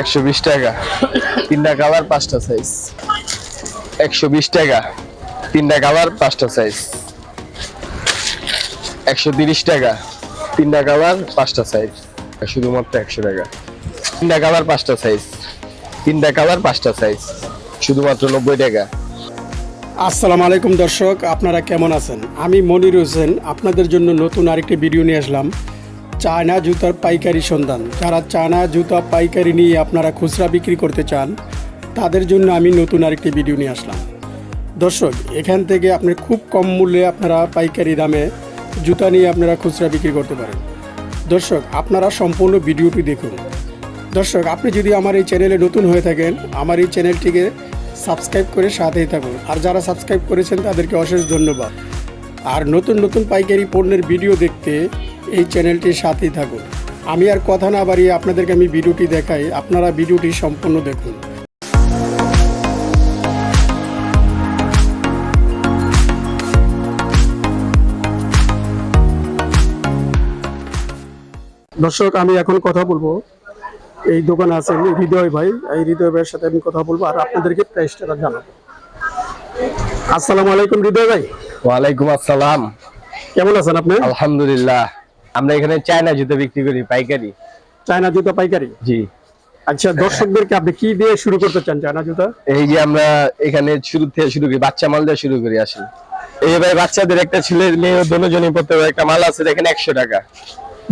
একশো বিশ টাকা। তিনটা কালার, পাঁচটা সাইজ একশো বিশ টাকা। তিনটা কালার, পাঁচটা সাইজ একশো তিরিশ টাকা। তিনটা কালার, পাঁচটা সাইজ শুধুমাত্র একশো টাকা। তিনটা কালার, পাঁচটা সাইজ তিনটা কালার, পাঁচটা সাইজ শুধুমাত্র নব্বই টাকা। আসসালামু আলাইকুম দর্শক, আপনারা কেমন আছেন? আমি মনির হোসেন, আপনাদের জন্য নতুন আরেকটি ভিডিও নিয়ে আসলাম। চায়না জুতার পাইকারি সন্ধান। যারা চায়না জুতা পাইকারি নিয়ে আপনারা খুচরা বিক্রি করতে চান, তাদের জন্য আমি নতুন আরেকটি ভিডিও নিয়ে আসলাম। দর্শক, এখান থেকে আপনি খুব কম মূল্যে আপনারা পাইকারি দামে জুতা নিয়ে আপনারা খুচরা বিক্রি করতে পারেন। দর্শক, আপনারা সম্পূর্ণ ভিডিওটি দেখুন। দর্শক, আপনি যদি আমার এই চ্যানেলে নতুন হয়ে থাকেন, আমার এই চ্যানেলটিকে সাবস্ক্রাইব করে সাথেই থাকুন। আর যারা সাবস্ক্রাইব করেছেন, তাদেরকে অশেষ ধন্যবাদ। আর নতুন নতুন পাইকারি পণ্যের ভিডিও দেখতে এই চ্যানেলটির সাথেই থাকুন। আমি আর কথা না বাড়িয়ে আপনাদেরকে আমি ভিডিওটি দেখাই, আপনারা ভিডিওটি সম্পূর্ণ দেখুন। দর্শক, আমি এখন কথা বলব। এই দোকানে আছেন হৃদয় ভাই। এই হৃদয় ভাইয়ের সাথে আমি কথা বলব আর আপনাদেরকে প্রাইসটা জানাব। আসসালামু আলাইকুম হৃদয় ভাই। ওয়ালাইকুম আসসালাম। কেমন আছেন আপনি? আলহামদুলিল্লাহ। আমরা এখানে চায়না জুতো বিক্রি করি পাইকারি। চায়না জুতা পাইকারি? জি। আচ্ছা দর্শকদেরকে আপনি কি দিয়ে শুরু করতে চান চায়না জুতা? এই যে আমরা এখানে শুরু থেকে শুরু করি বাচ্চা মাল দিয়ে শুরু করি আসি এই ভাই বাচ্চাদের একটা ছেলে মেয়ে দুজনই পড়তে পারে একটা মাল আছে দেখেন একশো টাকা।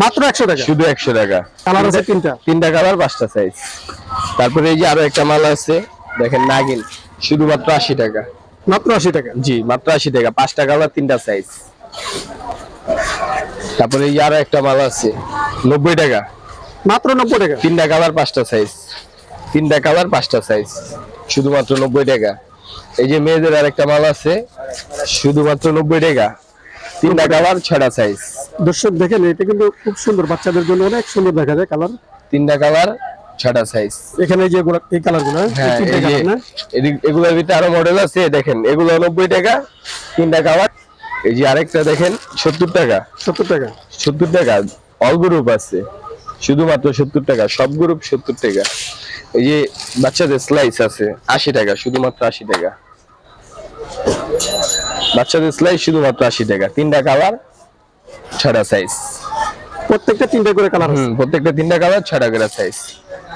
মাত্র একশো টাকা? শুধু একশো টাকা। কালার আছে তিনটা? তিনটা কালার পাঁচটা সাইজ তারপরে এই যে আরও একটা মাল আছে দেখেন নাগিন। শুধুমাত্র আশি টাকা। মাত্র আশি টাকা? জি মাত্র আশি টাকা। পাঁচটা কালার তিনটা সাইজ তারপরে আরও একটা মাল আছে নব্বই টাকা। মাত্র নব্বই টাকা? তিনটা কালার পাঁচটা সাইজ তিনটা কালার পাঁচটা সাইজ শুধুমাত্র নব্বই টাকা। এই যে মেয়েদের আরেকটা মাল আছে শুধুমাত্র নব্বই টাকা। তিনটা কালার ছটা সাইজ দর্শক দেখেন এটা কিন্তু খুব সুন্দর। বাচ্চাদের জন্য অনেক সুন্দর দেখা যায় কালার। তিনটা কালার ছটা সাইজ এখানে যে এই কালারগুলো হ্যাঁ এগুলোর ভিতরে আরও মডেল আছে দেখেন। এগুলো নব্বই টাকা তিনটা কালার এই যে আরেকটা দেখেন সত্তর টাকা। সত্তর টাকা। সত্তর টাকা অল গ্রুপ আছে। শুধুমাত্র সত্তর টাকা সব গ্রুপ সত্তর টাকা। এই যে বাচ্চাদের স্লাইস আছে আশি টাকা শুধুমাত্র আশি টাকা। বাচ্চাদের স্লাইস শুধুমাত্র আশি টাকা তিনটা কালার ছটা সাইজ প্রত্যেকটা তিনটা করে কালার প্রত্যেকটা তিনটা কালার ছটা করে সাইজ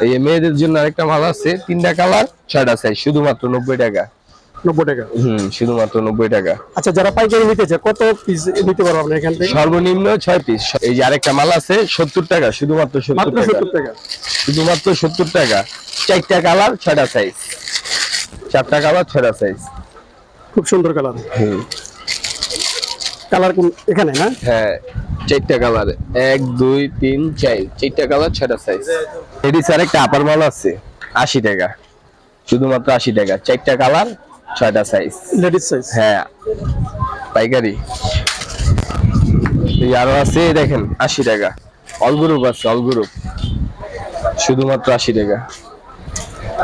এই যে মেয়েদের জন্য আরেকটা মাল আছে তিনটা কালার ছটা সাইজ শুধুমাত্র নব্বই টাকা। নব্বই টাকা। হুম শুধুমাত্র নব্বই টাকা। আচ্ছা যারা পাইকারি নিতে চায় কত পিস নিতে পারব আপনি এখান থেকে? সর্বনিম্ন ছয় পিস এই যে আরেকটা মাল আছে সত্তর টাকা শুধুমাত্র সত্তর টাকা। শুধুমাত্র সত্তর টাকা। চারটা কালার ছটা সাইজ চারটা কালার ছটা সাইজ খুব সুন্দর কালার। হুম। কালার কোন এখানে না? হ্যাঁ চারটা কালার। এক দুই তিন চার। চারটা কালার ছটা সাইজ এডিস আর একটা আপার মাল আছে আশি টাকা। শুধুমাত্র আশি টাকা। চারটা কালার ছয়টা সাইজ লেডিস সাইজ হ্যাঁ পাইকারি। আরও আছে দেখেন আশি টাকা। অল গ্রুপ আছে অল গ্রুপ শুধুমাত্র আশি টাকা।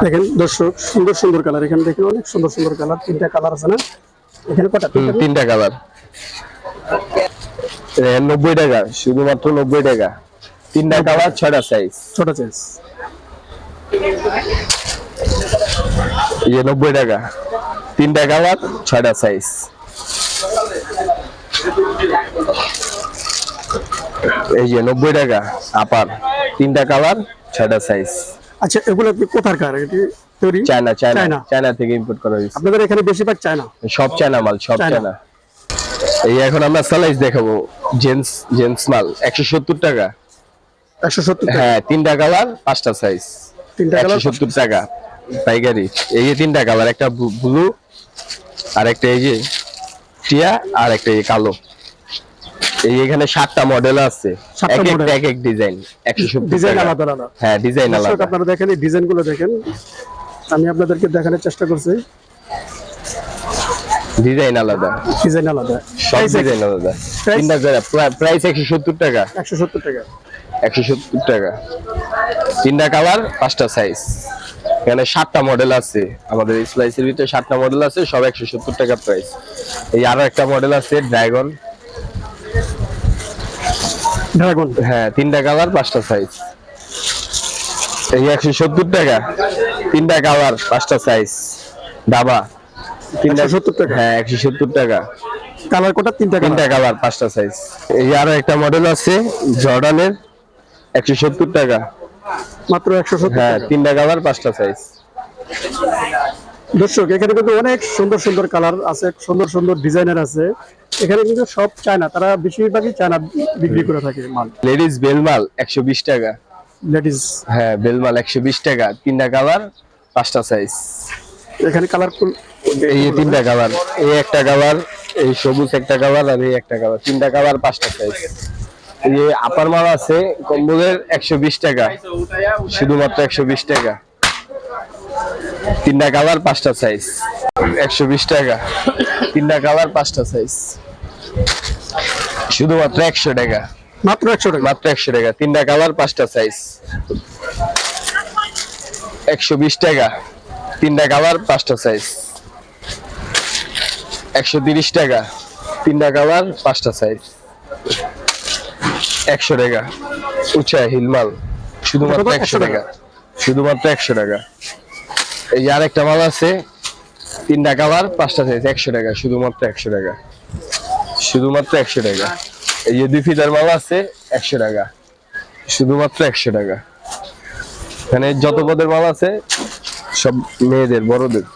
দেখেন দর্শক সুন্দর সুন্দর কালার। এখানে দেখেন অনেক সুন্দর সুন্দর কালার। তিনটা কালার আছে না? এখানে কটা? তিনটা কালার। নব্বই টাকা শুধুমাত্র নব্বই টাকা। তিনটা কালার ছয়টা সাইজ ছোট সাইজ এই যে নব্বই টাকা। তিনটা কালার ছয়টা সাইজ এই যে নব্বই টাকা আপার তিনটা কালার ছয়টা সাইজ আচ্ছা এগুলো কি কোথার কার তৈরি? China China. চায়না। থেকে ইম্পোর্ট করা হয়েছে। আপনাদের এখানে বেশিরভাগ চায়না? সব চায়না মাল সব চায়না। এই এখন আমরা সালাইজ দেখাবো। জেন্টস জেন্টস মাল একশো সত্তর টাকা। একশো সত্তর টাকা? হ্যাঁ তিনটা কালার পাঁচটা সাইজ তিনটা কালার সত্তর টাকা পাইকারি। এই যে তিনটা কালার একটা ব্লু আর একটা এই যে টিয়া আর একটা এই কালো। এই এখানে সাতটা মডেল আছে। এক একটা এক এক ডিজাইন একশো সত্তর ডিজাইন আলাদা আলাদা হ্যাঁ ডিজাইন আলাদা। আপনারা দেখেন এই ডিজাইনগুলো দেখেন। আমি আপনাদেরকে দেখানোর চেষ্টা করছি। ডিজাইন আলাদা। ডিজাইন আলাদা। সব ডিজাইন আলাদা? তিনটা প্রাইস একশো সত্তর টাকা। একশো সত্তর টাকা। একশো সত্তর টাকা। তিনটা কালার পাঁচটা সাইজ এখানে সাতটা মডেল আছে। আমাদের স্লাইসের ভিতরে সাতটা মডেল আছে সব একশো সত্তর টাকা প্রাইস এই আরও একটা মডেল আছে ড্রাগন ড্রাগন হ্যাঁ তিনটা কালার পাঁচটা সাইজ এই একশো সত্তর টাকা। তিনটা কালার পাঁচটা সাইজ তিনটা 170 টাকা? হ্যাঁ একশো সত্তর টাকা। কালার কোটা তিনটা তিনটা কালার পাঁচটা সাইজ এই আরও একটা মডেল আছে জর্ডানের একশো সত্তর টাকা। মাত্র একশো হ্যাঁ তিনটা কালার পাঁচটা সাইজ দর্শক এখানে কিন্তু অনেক সুন্দর সুন্দর কালার আছে সুন্দর সুন্দর ডিজাইনার আছে। এখানে কিন্তু সব চায়না তারা বেশিরভাগই চায়না বিক্রি করে থাকে মাল। লেডিস বেলমাল একশো বিশ টাকা। লেডিস হ্যাঁ বেলমাল একশো বিশ টাকা। তিনটা কালার পাঁচটা সাইজ এখানে কালারফুল এই তিনটা কালার এই একটা কালার এই সবুজ একটা কালার আর এই একটা কালার তিনটা কালার পাঁচটা সাইজ এই আপার মাল আছে কম্বলের একশো বিশ টাকা শুধুমাত্র একশো বিশ টাকা। তিনটা কালার পাঁচটা সাইজ একশো বিশ টাকা। তিনটা কালার পাঁচটা সাইজ শুধুমাত্র একশো টাকা। মাত্র একশো টাকা। মাত্র একশো টাকা। তিনটা কালার পাঁচটা সাইজ একশো বিশ টাকা। তিনটা কালার পাঁচটা সাইজ একশো তিরিশ টাকা। তিনটা কালার পাঁচটা সাইজ একশো টাকা। উঁচা হিলমাল। শুধুমাত্র একশো টাকা। শুধুমাত্র একশো টাকা। এই আর একটা মাল আছে তিনটা কালার পাঁচটা সাইজ একশো টাকা। শুধুমাত্র একশো টাকা। শুধুমাত্র একশো টাকা। এই যে দুই ফিটার মাল আছে একশো টাকা। শুধুমাত্র একশো টাকা। এখানে যত পদের মাল আছে সব মেয়েদের, বড়দের।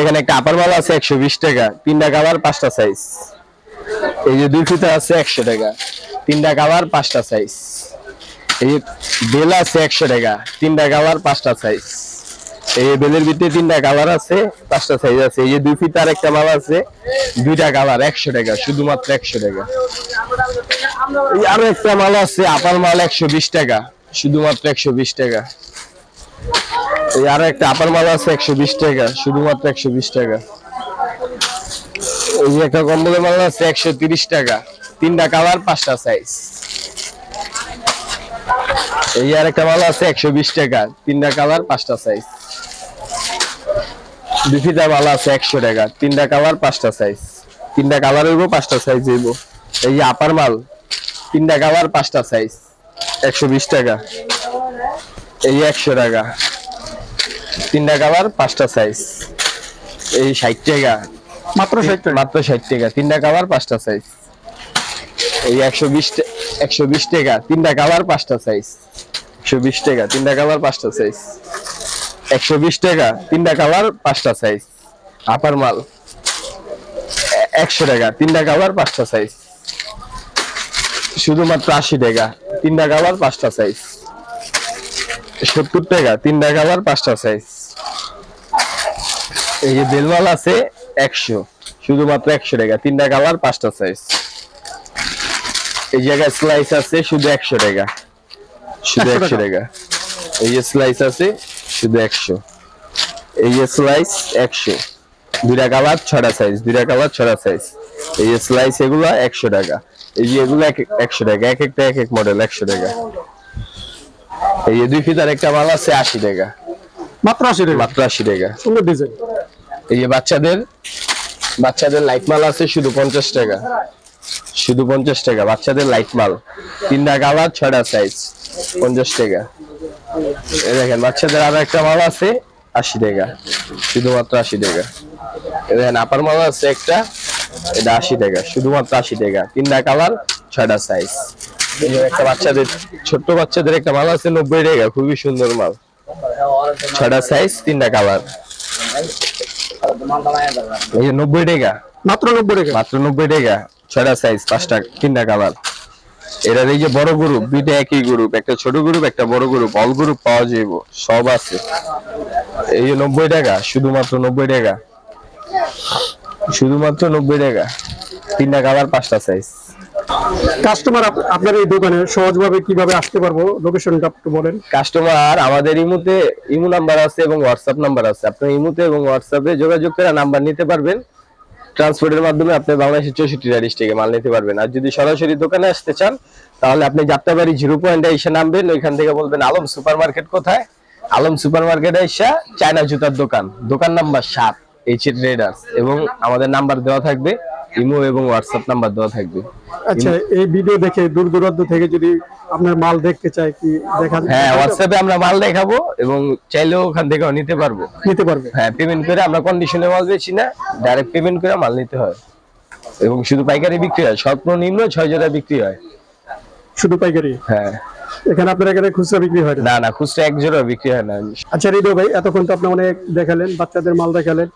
এখানে একটা আপার মাল আছে একশো বিশ টাকা, তিনটা কালার পাঁচটা সাইজ এই যে দুই ফিতা আছে একশো টাকা, তিনটা কালার পাঁচটা সাইজ এই যে বেল আছে একশো টাকা, তিনটা কালার পাঁচটা সাইজ এই বেলের ভিতরে তিনটা কালার আছে, পাঁচটা সাইজ আছে। এই যে দুই ফিতার একটা মাল আছে, দুইটা কালার একশো টাকা, শুধুমাত্র একশো টাকা। এই আরও একটা মাল আছে আপার মাল একশো বিশ টাকা, শুধুমাত্র একশো বিশ টাকা। এই আরও একটা আপার মাল আছে একশো বিশ টাকা, শুধুমাত্র একশো বিশ টাকা। এই যে একটা কম্বলের মাল আছে একশো তিরিশ টাকা, তিনটা কালার পাঁচটা সাইজ এই আর একটা মাল আছে একশো বিশ টাকা, তিনটা কালার পাঁচটা সাইজ দুই মাল আছে একশো টাকা, তিনটা কালার পাঁচটা সাইজ তিনটা কালার হইব, পাঁচটা সাইজ হইব। এই আপার মাল, তিনটা কালার পাঁচটা সাইজ একশো বিশ টাকা। এই একশো টাকা। তিনটা কালার পাঁচটা সাইজ এই ষাট টাকা। মাত্র ষাট টাকা? মাত্র ষাট টাকা। তিনটা কালার পাঁচটা সাইজ এই একশো বিশ একশো বিশ টাকা। তিনটা কালার পাঁচটা সাইজ একশো বিশ টাকা। তিনটা কালার পাঁচটা সাইজ একশো বিশ টাকা। তিনটা কালার পাঁচটা সাইজ আপার মাল একশো টাকা। তিনটা কালার পাঁচটা সাইজ শুধুমাত্র আশি টাকা। তিনটা কালার পাঁচটা সাইজ সত্তর টাকা তিনটা কালার পাঁচটা সাইজ এই যে বেলমাল আছে একশো শুধুমাত্র একশো টাকা তিনটা কালার পাঁচটা সাইজ এই জায়গায় স্লাইস আছে শুধু একশো টাকা শুধু একশো টাকা? এই যে স্লাইস আছে শুধু একশো। এই যে স্লাইস একশো। দুইটা কালার ছটা সাইজ দুইটা কালার ছটা সাইজ এই যে স্লাইস এগুলো একশো টাকা। এই যে এগুলো এক- একশো টাকা এক একটা এক এক মডেল একশো টাকা। এই দুই ফিতার একটা মাল আছে আশি টাকা। মাত্র আশি টাকা? মাত্র আশি টাকা। সুন্দর ডিজাইন এই যে বাচ্চাদের বাচ্চাদের লাইট মাল আছে শুধু পঞ্চাশ টাকা। শুধু পঞ্চাশ টাকা বাচ্চাদের লাইট মাল। তিনটা কালার ছয়টা সাইজ পঞ্চাশ টাকা। এই দেখেন বাচ্চাদের আরও একটা মাল আছে আশি টাকা শুধুমাত্র আশি টাকা। এই দেখেন আপার মাল আছে একটা এটা আশি টাকা শুধুমাত্র আশি টাকা। তিনটা কালার ছয়টা সাইজ একটা বাচ্চাদের ছোট্ট বাচ্চাদের একটা মাল আছে নব্বই টাকা খুবই সুন্দর মাল। ছয়টা সাইজ তিনটা কালার এই নব্বই টাকা। মাত্র নব্বই টাকা। মাত্র নব্বই টাকা ছয়টা সাইজ পাঁচটা তিনটা কালার এটার এই যে বড় গ্রুপ দুইটা একই গ্রুপ একটা ছোট গ্রুপ একটা বড় গ্রুপ অল গ্রুপ পাওয়া যাইব সব আছে। এই যে নব্বই টাকা শুধুমাত্র নব্বই টাকা। শুধুমাত্র নব্বই টাকা। তিনটা কালার পাঁচটা সাইজ কাস্টমার আপনার এই দোকানে সহজভাবে কীভাবে আসতে পারব? লোকেশনটা একটু বলেন। কাস্টমার আমাদের ইমুতে ইমু নাম্বার আছে এবং হোয়াটসঅ্যাপ নাম্বার আছে। আপনার ইমুতে এবং হোয়াটসঅ্যাপে যোগাযোগ করে নাম্বার নিতে পারবেন। ট্রান্সপোর্টের মাধ্যমে আপনি বাংলাদেশের ডিস্ট্রিক্টে মাল নিতে পারবেন। আর যদি সরাসরি দোকানে আসতে চান, তাহলে আপনি যাত্রাবাড়ি জিরো পয়েন্টে এসে নামবেন। ওইখান থেকে বলবেন, আলম সুপার মার্কেট কোথায়? আলম সুপার মার্কেটে এসে চায়না জুতার দোকান। দোকান নাম্বার সাত এইচ ট্রেডার্স এবং আমাদের নাম্বার দেওয়া থাকবে ইমো এবং হোয়াটসঅ্যাপ নাম্বার দেওয়া থাকবে। আচ্ছা এই ভিডিও দেখে দূর দূরান্ত থেকে যদি আপনার মাল দেখতে চায় কি দেখা হ্যাঁ হোয়াটসঅ্যাপে আমরা মাল দেখাবো এবং চাইলেও ওখান থেকেও নিতে পারব। নিতে পারবে। হ্যাঁ পেমেন্ট করে আমরা কন্ডিশনে মাল বেচি না ডাইরেক্ট পেমেন্ট করে মাল নিতে হয়। এবং শুধু পাইকারি বিক্রি হয় সর্বনিম্ন ছয় জোড়া বিক্রি হয়। শুধু পাইকারি? হ্যাঁ। এখানে আপনার এখানে খুচরা বিক্রি হয় না? না খুচরা এক জোড়া বিক্রি হয় না। আচ্ছা রিদো ভাই এতক্ষণ তো আপনি অনেক দেখালেন বাচ্চাদের মাল দেখালেন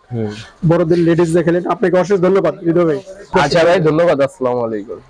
বড়দের লেডিস দেখালেন। আপনাকে অশেষ ধন্যবাদ রিদো ভাই। আচ্ছা ভাই ধন্যবাদ আসসালামু আলাইকুম।